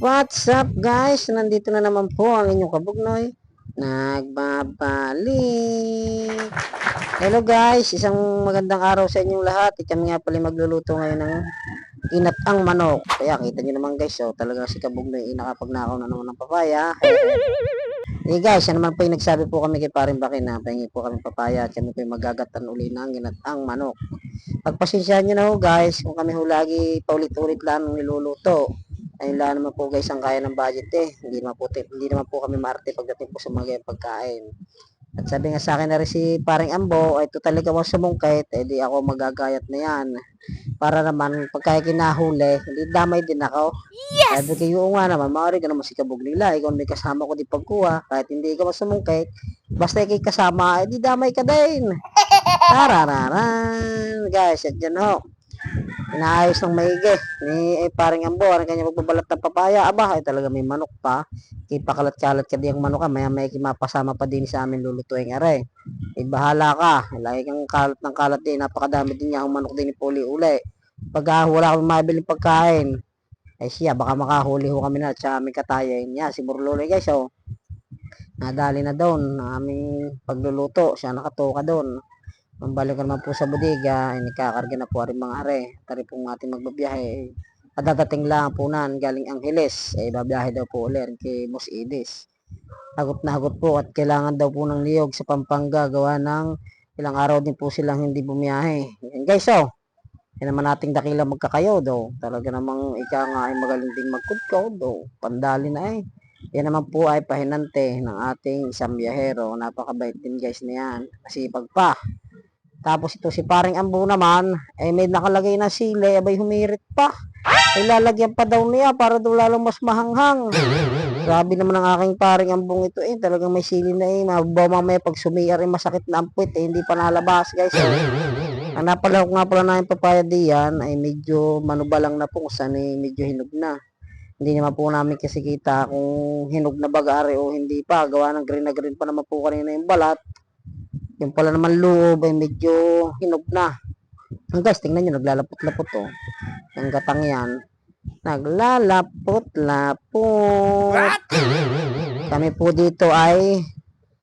What's up guys? Nandito na naman po ang inyong kabugnoy. Nagbabalik. Hello guys, isang magandang araw sa inyong lahat. Kami nga pala magluluto ngayon ng inatang manok. Kaya kita nyo naman guys, oh, talagang si kabugnoy nakapag-nakaw na naman ng papaya. Eh guys, yan naman po yung nagsabi po kami kay Paring Baki na pahingi po kami papaya at kami po yung magagatan uli ng ginatang manok. Pagpasensyahan nyo na ho guys, kung kami ho lagi paulit-ulit lang ng niluluto. Ayun lang naman po guys ang kaya ng budget eh. Hindi naman po, hindi naman po kami maarte pagdating po sa mga pagkain. At sabi nga sa akin na rin si paring Ambo, ay total ikaw ang sumungkit, eh di ako magagayat na yan. Para naman pagka kinahuli, hindi damay din ako. Yes! Sabi kayo nga naman, maaari ka naman si kabog nila. Ikaw may kasama ko di pagkuha, kahit hindi ikaw sumungkit, basta ikay kasama, eh di damay ka din. Tarararan! Guys, at dyan ho. Inaayos ng maigi ni eh, paring ambo, ang kanya magbabalat ng papaya. Aba, ay talaga may manok pa. Ipakalat-kalat ka diyang manok ka. Maya may mapasama pa din sa amin lulutuin are. Eh, bahala ka. Lagi kang kalat ng kalat din. Napakadami din niya manok din ni Puli uli. Pag ah, wala kang mabiling pagkain, eh siya, baka makahuli ho kami na at sa aming katayin niya. Si Burloloy guys, oh. Nadali na doon ng aming pagluluto. Siya nakatoka doon. Ang balik naman po sa bodega, ay nagkakarga na po rin mga are. Tari po ating magbabiyahe. At dadating lang po nan galing Angeles. Ay babiyahe daw po ulit kay Boss Edis. Hagot na hagot po at kailangan daw po ng niyog sa Pampanga gawa ng ilang araw din po silang hindi bumiyahe. Yan guys oh. Yan naman nating dakila magkakayo do. Talaga namang ika nga ay magaling ding magkudkod do. Pandali na eh. Yan naman po ay pahinante ng ating isang biyahero. Napakabait din guys na yan. Masipag pa. Tapos ito si paring ambo naman, ay may nakalagay na sili, abay humirit pa. Ay lalagyan pa daw niya para daw lalong mas mahanghang. Grabe naman ang aking paring ambong ito eh. Talagang may sili na eh. Mababaw mamaya pag sumiyar eh masakit na ang eh. Hindi pa nalabas guys. Eh. Ang napalawak nga pala na yung papaya diyan ay medyo manubalang na po kung eh medyo hinog na. Hindi naman po namin kasi kita kung hinog na bagari o hindi pa. Gawa ng green na green pa naman po kanina yung balat. Yung pala naman loob ay medyo hinog na. Ang guys, tingnan nyo, naglalapot-lapot to. Ang gatang yan. Naglalapot-lapot. Kami po dito ay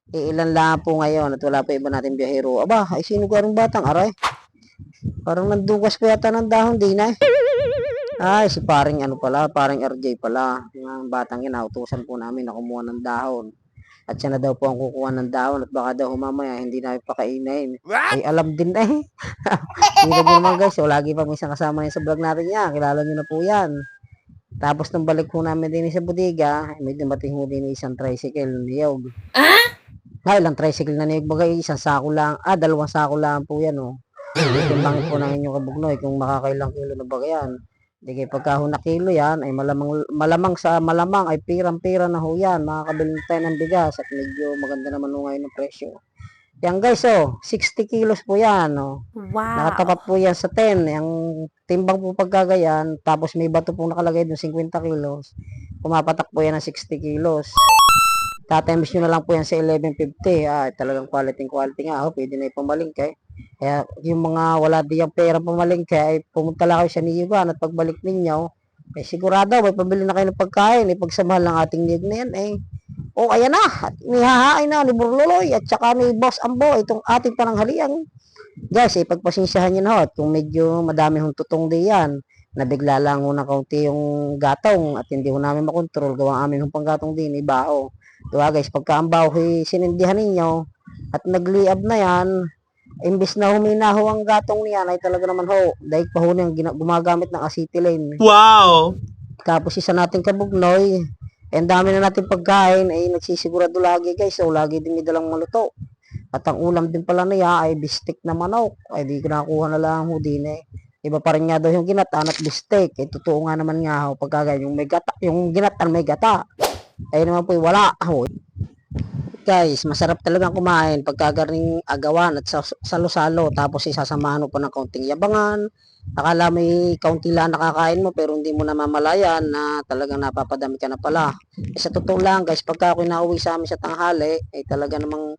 iilan lang po ngayon at wala pa iba natin biyahero. Aba, ay sino garong batang aray? Parang nandugas pa yata ng dahon din eh. Ay, si paring ano pala, paring RJ pala. Yung batang yun, nautusan po namin na kumuha ng dahon. At siya na daw po ang kukuha ng dahon at baka daw mamaya hindi namin pakainin. Ay alam din eh. Hindi nyo naman guys, so, lagi pa minsan kasama niya sa vlog natin yan. Kilala nyo na po yan. Tapos nung balik po namin din sa bodega, may dumating ho din isang tricycle niyog. Ah? Ay, ilang tricycle na niyog bagay, isang sako lang. Ah, dalawang sako lang po yan oh. Timbangin po ng inyong kabugnoy kung makakailang kilo na ba yan. Hindi kayo pagka kilo yan, ay malamang, malamang sa malamang ay pirang-pira na ho yan. Makakabili tayo ng bigas at medyo maganda naman ho ngayon ng presyo. Yan guys, oh, 60 kilos po yan. Oh. Wow. Nakatapat po yan sa 10. Yung timbang po pagkagayan, tapos may bato pong nakalagay doon 50 kilos. Pumapatak po yan ng 60 kilos. Tatimes nyo na lang po yan sa 1150. Ah, talagang quality quality nga. Oh, pwede na ipamalingkay. Kaya yung mga wala diyang pera pamalingkay, ay pumunta lang kayo sa niyugan at pagbalik ninyo, eh sigurado may pabili na kayo ng pagkain. Eh, pagsamahal ng ating niyog na yan, eh. O, ayan na. At Nihahain na ni Burloloy at saka ni Boss Ambo itong ating pananghalian. Guys, eh, pagpasensyahan nyo na ho. At kung medyo madami hong tutong di yan, nabigla lang ho ng kaunti yung gatong at hindi ho namin makontrol. Gawa amin hong panggatong din, ibaho. Diba guys, pagka ang baho eh, sinindihan ninyo at nagliab na yan, imbis na huminaho ang gatong niyan ay talaga naman ho, dahil pa ho niyang gina- gumagamit ng acetylene. Wow! Tapos isa nating kabugnoy, eh, ang dami na natin pagkain, ay nagsisigurado lagi guys, so lagi din may dalang maluto. At ang ulam din pala niya ay bistek na manok. Ay di ko nakuha na lang ho din eh. Iba pa rin nga daw yung ginatan at bistek. Eh, totoo nga naman nga ho, pagka yung may gata, yung ginatan may gata. Ay naman po wala ho. Guys, masarap talagang kumain pagka garing agawan at sa- salo-salo tapos isasamahan mo pa ng kaunting yabangan akala may kaunti lang nakakain mo pero hindi mo namamalayan na talagang napapadami ka na pala. Eh, sa totoo lang guys, pagka ako nauwi sa amin sa tanghali, ay talaga namang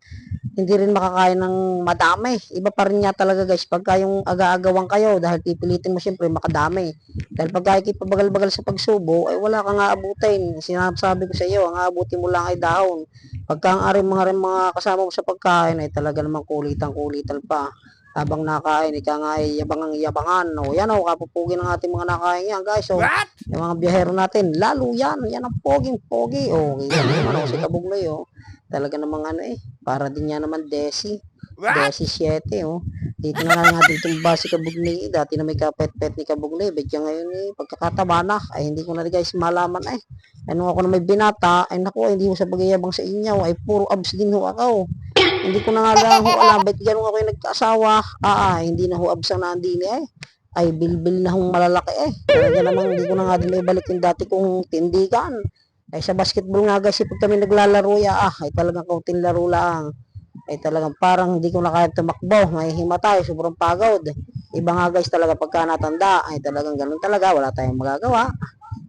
hindi rin makakain ng madami. Iba pa rin nga talaga guys, pagka yung aga-agawan kayo, dahil pipilitin mo siyempre makadami. Dahil pagka ikipabagal-bagal sa pagsubo, ay wala kang aabutin. Sinasabi ko sa iyo, ang aabutin mo lang ay dahon. Pagka ang aring mga, rin mga kasama mo sa pagkain, ay talaga namang kulitan-kulitan pa. Habang nakain, ika nga ay yabangang yabangan. O yan o, kapupugin ng ating mga nakain yan guys. O, What? yung mga biyahero natin, lalo yan. Yan ang poging pogi. O, kita naman ako si Kabugloy o. Talaga namang ano eh, para din yan naman Desi. What? Desi 7 oh. Dito na nga dito ba si Kabugloy. Dati na may kapet-pet ni Kabugloy. Bedya ngayon eh, pagkakataba na. Ay hindi ko na rin guys malaman eh. Ano ako na may binata, ay naku, hindi mo sa pagyayabang sa inyo, ay puro abs din ho ako. hindi ko na nga lang ho alam, ba't ganun ako yung nagkaasawa? Ah, ah, hindi na ho abs ang naandini eh. Ay, bilbil na hong malalaki eh. Talaga namang hindi ko na nga din may balik yung dati kong tindigan. Ay, sa basketball nga guys, pag kami naglalaro ya, ah, ay talagang kaunting laro lang. Ay talagang parang hindi ko na kaya tumakbo, may himatay, sobrang pagod. Iba nga guys talaga pagka natanda, ay talagang ganun talaga, wala tayong magagawa.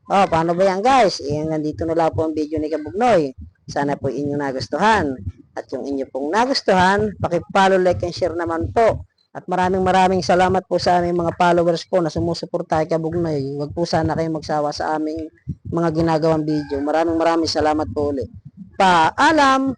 Oh, paano ba yan guys? Eh, nandito na lang po ang video ni Kabugnoy. Sana po inyong nagustuhan. At yung inyo pong nagustuhan, pakipollow, like, and share naman po. At maraming maraming salamat po sa aming mga followers po na sumusuporta kay Kabugnoy. Huwag po sana kayong magsawa sa aming mga ginagawang video. Maraming maraming salamat po ulit. Paalam!